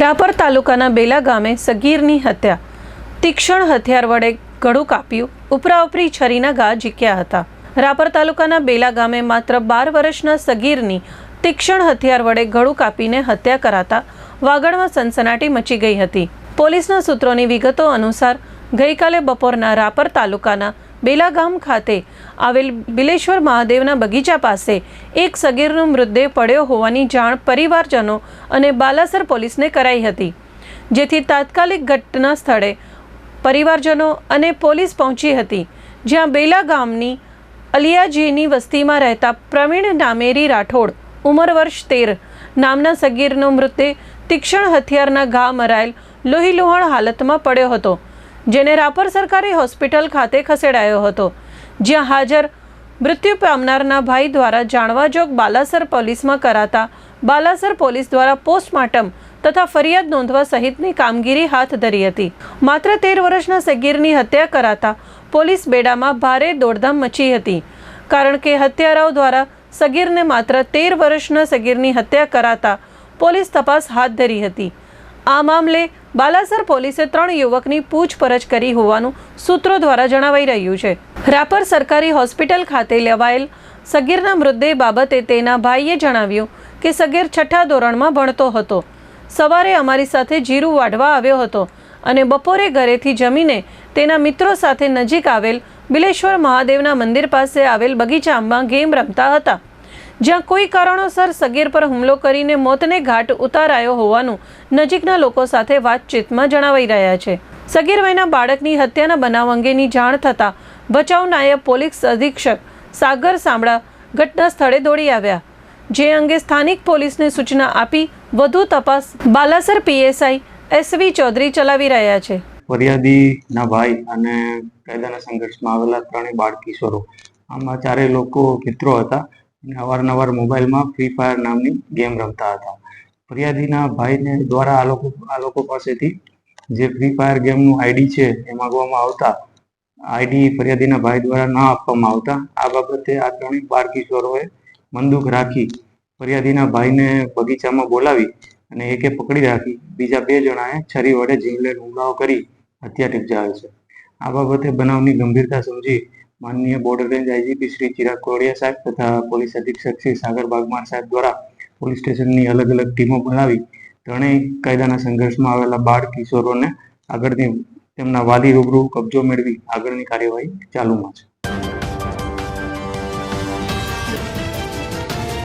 રાપર તાલુકાના બેલા ગામે સગીરની હત્યા. તીક્ષ્ણ હથિયાર વડે ગળું કાપ્યું, ઉપરાઉપરી છરીના ઘા ઝીક્યા હતા. રાપર તાલુકાના બેલા ગામે માત્ર બાર વર્ષના સગીરની તીક્ષ્ણ હથિયાર વડે ગળું કાપીને હત્યા કરાતા વાગડમાં સનસનાટી મચી ગઈ હતી. પોલીસના સૂત્રોની વિગતો અનુસાર ગઈકાલે બપોરના રાપર તાલુકાના બેલા ગામ ખાતે આવેલ બિલેશ્વર મહાદેવના બગીચા પાસે એક સગીરનો મૃતદેહ પડ્યો હોવાની જાણ પરિવારજનો અને બાલાસર પોલીસને કરાઈ હતી. જેથી તાત્કાલિક ઘટના સ્થળે પરિવારજનો અને પોલીસ પહોંચી હતી. જ્યાં બેલા ગામની અલિયાજીની વસ્તીમાં રહેતા પ્રવીણ નામેરી રાઠોડ, ઉંમર વર્ષ તેર, નામના સગીરનો મૃતદેહ તીક્ષ્ણ હથિયારના ઘા મરાયેલ લોહીલુહાણ હાલતમાં પડ્યો હતો. જેને રાપર સરકારી હોસ્પિટલ ખાતે ખસેડાયો હતો, જ્યાં હાજર મૃત્યુ પામનારના ભાઈ દ્વારા જાણવાજોગ બાલાસર પોલીસમાં કરાતા બાલાસર પોલીસ દ્વારા પોસ્ટમોર્ટમ તથા ફરિયાદ નોંધવા સહિતની કામગીરી હાથ ધરી હતી. માત્ર તેર વર્ષના સગીરની હત્યા કરાતા પોલીસ બેડામાં ભારે દોડધામ મચી હતી, કારણ કે હત્યારાઓ દ્વારા સગીરને માત્ર તેર વર્ષના સગીરની હત્યા કરાતા પોલીસ તપાસ હાથ ધરી હતી. આ મામલે બાલાસર પોલીસે ત્રણ યુવકની પૂછપરછ કરી હોવાનું સૂત્રો દ્વારા જણાવાઈ રહ્યું છે. રાપર સરકારી હોસ્પિટલ ખાતે લેવાયેલ સગીરના મૃતદેહ બાબતે તેના ભાઈએ જણાવ્યું કે સગીર છઠ્ઠા ધોરણમાં ભણતો હતો. સવારે અમારી સાથે જીરું વાઢવા આવ્યો હતો અને બપોરે ઘરેથી જમીને તેના મિત્રો સાથે નજીક આવેલ બિલેશ્વર મહાદેવના મંદિર પાસે આવેલ બગીચામાં ગેમ રમતા હતા. જ્યાં કોઈ કારણોસર સગીર પર હુમલો કરીને મોતને ઘાટ ઉતારાયો હોવાનું નજીકના લોકો સાથે વાતચીતમાં જણાવાઈ રહ્યા છે. સગીર વયના બાળકની હત્યાના બનાવ અંગેની જાણ થતાં ભચાઉ નાયબ પોલીસ અધિક્ષક સાગર સાંભળા ઘટના સ્થળે દોડી આવ્યા. જે અંગે સ્થાનિક પોલીસને સૂચના આપી વધુ તપાસ બાલાસર પીએસઆઈ એસવી ચૌધરી ચલાવી રહ્યા છે. ફરિયાદીના ભાઈ અને કાયદાના સંઘર્ષમાં આવેલા ત્રણેય બાળ આમાં ચારેય લોકો મિત્રો હતા. અવારનવાર મોબાઈલમાં ફ્રી ફાયર નામની ગેમ રમતા હતા. ફરિયાદીના ભાઈને દ્વારા આ લોકો આ લોકો પાસેથી જે ફ્રી ફાયર ગેમનું આઈડી છે એ માગવામાં આવતા આઈડી ફરિયાદીના ભાઈ દ્વારા ન આપવામાં આવતા, આ બાબતે આ ત્રણેય બાર કિશોરોએ બંદૂક રાખી ફરિયાદીના ભાઈને બગીચામાં બોલાવી અને એકે પકડી રાખી. બીજા બે જણાએ છરી વડે જીવલેણ હુમલાઓ કરી હત્યા નિપજાવેલ છે. આ બાબતે બનાવની ગંભીરતા સમજી માનનીય border range IGP Shri Chirag Kodiya સાહેબ તથા પોલીસ અધિક્ષક શ્રી સાગર બાગમાર સાહેબ દ્વારા પોલીસ સ્ટેશનની અલગ અલગ ટીમો બનાવી ત્રણેય કાયદાના સંઘર્ષમાં આવેલા બાળ કિશોરોને આગળની તેમના વાલી રૂબરૂ કબજો મેળવી આગળની કાર્યવાહી ચાલુમાં છે.